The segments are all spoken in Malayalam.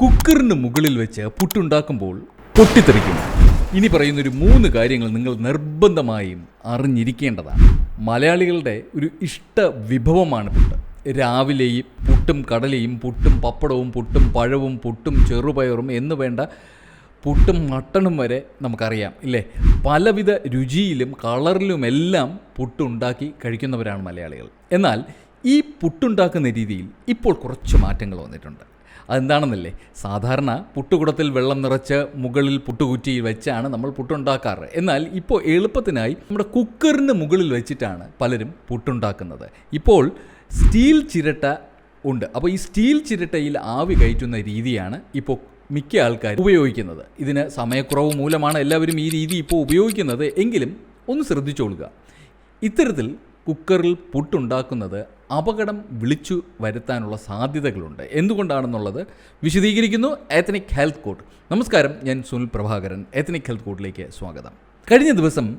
കുക്കറിന് മുകളിൽ വെച്ച് പുട്ടുണ്ടാക്കുമ്പോൾ പൊട്ടിത്തെറിക്കും. ഇനി പറയുന്ന ഒരു മൂന്ന് കാര്യങ്ങൾ നിങ്ങൾ നിർബന്ധമായും അറിഞ്ഞിരിക്കേണ്ടതാണ്. മലയാളികളുടെ ഒരു ഇഷ്ട വിഭവമാണ് പുട്ട്. രാവിലെയും പുട്ടും കടലയും പുട്ടും പപ്പടവും പുട്ടും പഴവും പുട്ടും ചെറുപയറും എന്ന് വേണ്ട പുട്ടും മട്ടണും വരെ നമുക്കറിയാം ഇല്ലേ? പലവിധ രുചിയിലും കളറിലുമെല്ലാം പുട്ടുണ്ടാക്കി കഴിക്കുന്നവരാണ് മലയാളികൾ. എന്നാൽ ഈ പുട്ടുണ്ടാക്കുന്ന രീതിയിൽ ഇപ്പോൾ കുറച്ച് മാറ്റങ്ങൾ വന്നിട്ടുണ്ട്. അതെന്താണെന്നല്ലേ? സാധാരണ പുട്ടുകുടത്തിൽ വെള്ളം നിറച്ച് മുകളിൽ പുട്ടുകുറ്റി വെച്ചാണ് നമ്മൾ പുട്ടുണ്ടാക്കാറ്. എന്നാൽ ഇപ്പോൾ എളുപ്പത്തിനായി നമ്മുടെ കുക്കറിന് മുകളിൽ വെച്ചിട്ടാണ് പലരും പുട്ടുണ്ടാക്കുന്നത്. ഇപ്പോൾ സ്റ്റീൽ ചിരട്ട ഉണ്ട്. അപ്പോൾ ഈ സ്റ്റീൽ ചിരട്ടയിൽ ആവി കയറ്റുന്ന രീതിയാണ് ഇപ്പോൾ മിക്ക ആൾക്കാർ ഉപയോഗിക്കുന്നത്. ഇതിന് സമയക്കുറവ് മൂലമാണ് എല്ലാവരും ഈ രീതി ഇപ്പോൾ ഉപയോഗിക്കുന്നത്. എങ്കിലും ഒന്ന് ശ്രദ്ധിച്ചോളുക. ഇത്തരത്തിൽ കുക്കറിൽ പുട്ടുണ്ടാക്കുന്നത് അപകടം വിളിച്ചു വരുത്താനുള്ള സാധ്യതകളുണ്ട്. എന്തുകൊണ്ടാണെന്നുള്ളത് വിശദീകരിക്കുന്നു എത്തനിക് ഹെൽത്ത് കോഡ് നമസ്കാരം ഞാൻ സുനിൽ പ്രഭാകരൻ. എത്തനിക് ഹെൽത്ത് കോഡിലേക്ക് സ്വാഗതം. കഴിഞ്ഞ ദിവസം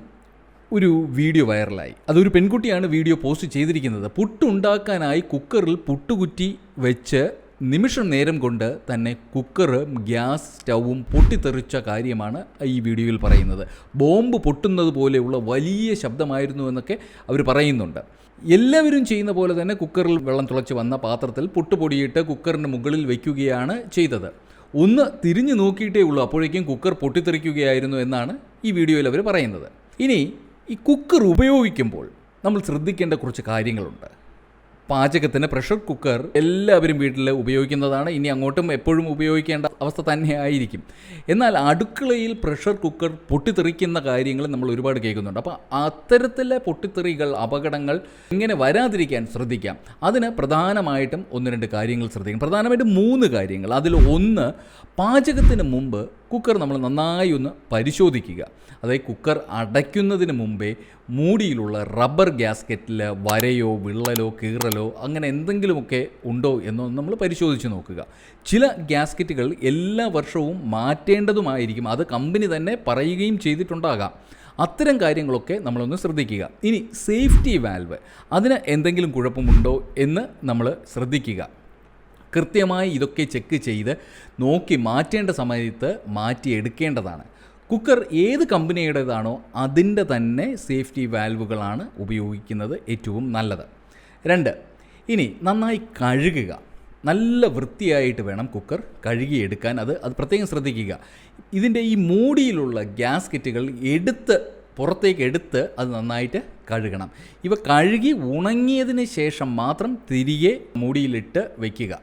ഒരു വീഡിയോ വൈറലായി. അതൊരു പെൺകുട്ടിയാണ് വീഡിയോ പോസ്റ്റ് ചെയ്തിരിക്കുന്നത്. പുട്ടുണ്ടാക്കാനായി കുക്കറിൽ പുട്ടുകുറ്റി വെച്ച് നിമിഷം നേരം കൊണ്ട് തന്നെ കുക്കറും ഗ്യാസ് സ്റ്റൗവും പൊട്ടിത്തെറിച്ച കാര്യമാണ് ഈ വീഡിയോയിൽ പറയുന്നത്. ബോംബ് പൊട്ടുന്നത് പോലെയുള്ള വലിയ ശബ്ദമായിരുന്നു എന്നൊക്കെ അവർ പറയുന്നുണ്ട്. എല്ലാവരും ചെയ്യുന്ന പോലെ തന്നെ കുക്കറിൽ വെള്ളം തുളച്ച് വന്ന പാത്രത്തിൽ പൊട്ടുപൊടിയിട്ട് കുക്കറിന് മുകളിൽ വയ്ക്കുകയാണ് ചെയ്തത്. ഒന്ന് തിരിഞ്ഞു നോക്കിയിട്ടേ ഉള്ളൂ അപ്പോഴേക്കും കുക്കർ പൊട്ടിത്തെറിക്കുകയായിരുന്നു എന്നാണ് ഈ വീഡിയോയിൽ അവർ പറയുന്നത്. ഇനി ഈ കുക്കർ ഉപയോഗിക്കുമ്പോൾ നമ്മൾ ശ്രദ്ധിക്കേണ്ട കുറച്ച് കാര്യങ്ങളുണ്ട്. പാചകത്തിന് പ്രഷർ കുക്കർ എല്ലാവരും വീട്ടിൽ ഉപയോഗിക്കുന്നതാണ്. ഇനി അങ്ങോട്ടും എപ്പോഴും ഉപയോഗിക്കേണ്ട അവസ്ഥ തന്നെ ആയിരിക്കും. എന്നാൽ അടുക്കളയിൽ പ്രഷർ കുക്കർ പൊട്ടിത്തെറിക്കുന്ന കാര്യങ്ങൾ നമ്മൾ ഒരുപാട് കേൾക്കുന്നുണ്ട്. അപ്പോൾ അത്തരത്തിലെ പൊട്ടിത്തെറികൾ അപകടങ്ങൾ ഇങ്ങനെ വരാതിരിക്കാൻ ശ്രദ്ധിക്കാം. അതിന് പ്രധാനമായിട്ടും ഒന്ന് രണ്ട് കാര്യങ്ങൾ ശ്രദ്ധിക്കണം. പ്രധാനമായിട്ടും മൂന്ന് കാര്യങ്ങൾ. അതിൽ ഒന്ന് പാചകത്തിന് മുമ്പ് കുക്കർ നമ്മൾ നന്നായി ഒന്ന് പരിശോധിക്കുക. അതായത് കുക്കർ അടയ്ക്കുന്നതിന് മുമ്പേ മൂടിയിലുള്ള റബ്ബർ ഗ്യാസ്കറ്റിൽ വരയോ വിള്ളലോ കീറലോ അങ്ങനെ എന്തെങ്കിലുമൊക്കെ ഉണ്ടോ എന്നൊന്ന് നമ്മൾ പരിശോധിച്ച് നോക്കുക. ചില ഗ്യാസ്കറ്റുകൾ എല്ലാ വർഷവും മാറ്റേണ്ടതുമായിരിക്കും. അത് കമ്പനി തന്നെ പറയുകയും ചെയ്തിട്ടുണ്ടാകാം. അത്തരം കാര്യങ്ങളൊക്കെ നമ്മളൊന്ന് ശ്രദ്ധിക്കുക. ഇനി സേഫ്റ്റി വാൽവ് അതിന് എന്തെങ്കിലും കുഴപ്പമുണ്ടോ എന്ന് നമ്മൾ ശ്രദ്ധിക്കുക. കൃത്യമായി ഇതൊക്കെ ചെക്ക് ചെയ്ത് നോക്കി മാറ്റേണ്ട സമയത്ത് മാറ്റിയെടുക്കേണ്ടതാണ് കുക്കർ ഏത് കമ്പനിയുടേതാണോ അതിന്റെ തന്നെ സേഫ്റ്റി വാൽവുകളാണ് ഉപയോഗിക്കുന്നത് ഏറ്റവും നല്ലത്. രണ്ട് ഇനി നന്നായി കഴുകുക. നല്ല വൃത്തിയായിട്ട് വേണം കുക്കർ കഴുകിയെടുക്കാൻ. അത് അത് പ്രത്യേകം ശ്രദ്ധിക്കുക. ഇതിന്റെ ഈ മൂടിയിലുള്ള ഗ്യാസ്കറ്റുകൾ എടുത്ത് പുറത്തേക്ക് എടുത്ത് അത് നന്നായിട്ട് കഴുകണം. ഇവ കഴുകി ഉണങ്ങിയതിന് ശേഷം മാത്രം തിരികെ മൂടിയിലിട്ട് വയ്ക്കുക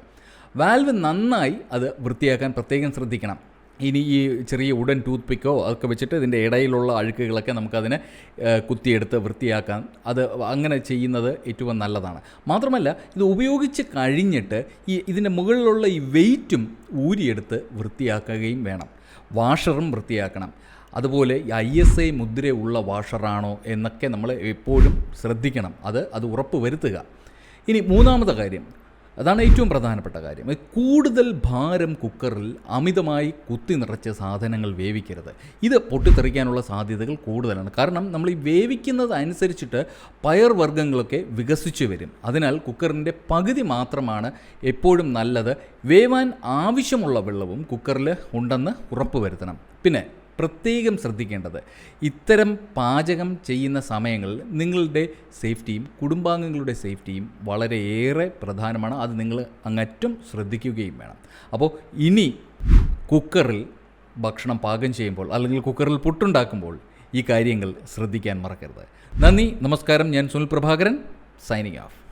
വാൽവ് നന്നായി അത് വൃത്തിയാക്കാൻ പ്രത്യേകം ശ്രദ്ധിക്കണം. ഇനി ഈ ചെറിയ ഉടൻ ടൂത്ത് പിക്കോ അതൊക്കെ വെച്ചിട്ട് ഇതിന്റെ ഇടയിലുള്ള അഴുക്കുകളൊക്കെ നമുക്കതിനെ കുത്തിയെടുത്ത് വൃത്തിയാക്കാൻ അത് അങ്ങനെ ചെയ്യുന്നത് ഏറ്റവും നല്ലതാണ്. മാത്രമല്ല ഇത് ഉപയോഗിച്ച് കഴിഞ്ഞിട്ട് ഈ ഇതിന്റെ മുകളിലുള്ള ഈ വെയിറ്റും ഊരിയെടുത്ത് വൃത്തിയാക്കുകയും വേണം. വാഷറും വൃത്തിയാക്കണം. അതുപോലെ ഐ എസ് ഐ മുദ്രയുള്ള വാഷറാണോ എന്നൊക്കെ നമ്മൾ എപ്പോഴും ശ്രദ്ധിക്കണം. അത് അത് ഉറപ്പ് വരുത്തുക. ഇനി മൂന്നാമത്തെ കാര്യം. അതാണ് ഏറ്റവും പ്രധാനപ്പെട്ട കാര്യം. കൂടുതൽ ഭാരം കുക്കറിൽ അമിതമായി കുത്തി നിറച്ച് സാധനങ്ങൾ വേവിക്കരുത്. ഇത് പൊട്ടിത്തെറിക്കാനുള്ള സാധ്യതകൾ കൂടുതലാണ്. കാരണം നമ്മൾ ഈ വേവിക്കുന്നത് അനുസരിച്ചിട്ട് പയർ പയർവർഗങ്ങളൊക്കെ വികസിച്ചു വരും. അതിനാൽ കുക്കറിന്റെ പകുതി മാത്രമാണ് എപ്പോഴും നല്ലത്. വേവാൻ ആവശ്യമുള്ള വെള്ളവും കുക്കറിൽ ഉണ്ടെന്ന് ഉറപ്പ് വരുത്തണം പിന്നെ പ്രത്യേകം ശ്രദ്ധിക്കേണ്ടത്. ഇത്തരം പാചകം ചെയ്യുന്ന സമയങ്ങളിൽ നിങ്ങളുടെ സേഫ്റ്റിയും കുടുംബാംഗങ്ങളുടെ സേഫ്റ്റിയും വളരെയേറെ പ്രധാനമാണ്. അത് നിങ്ങൾ അങ്ങറ്റും ശ്രദ്ധിക്കുകയും വേണം. അപ്പോൾ ഇനി കുക്കറിൽ ഭക്ഷണം പാകം ചെയ്യുമ്പോൾ അല്ലെങ്കിൽ കുക്കറിൽ പുട്ടുണ്ടാക്കുമ്പോൾ ഈ കാര്യങ്ങൾ ശ്രദ്ധിക്കാൻ മറക്കരുത്. നന്ദി നമസ്കാരം. ഞാൻ സുനിൽ പ്രഭാകരൻ സൈനിങ് ഓഫ്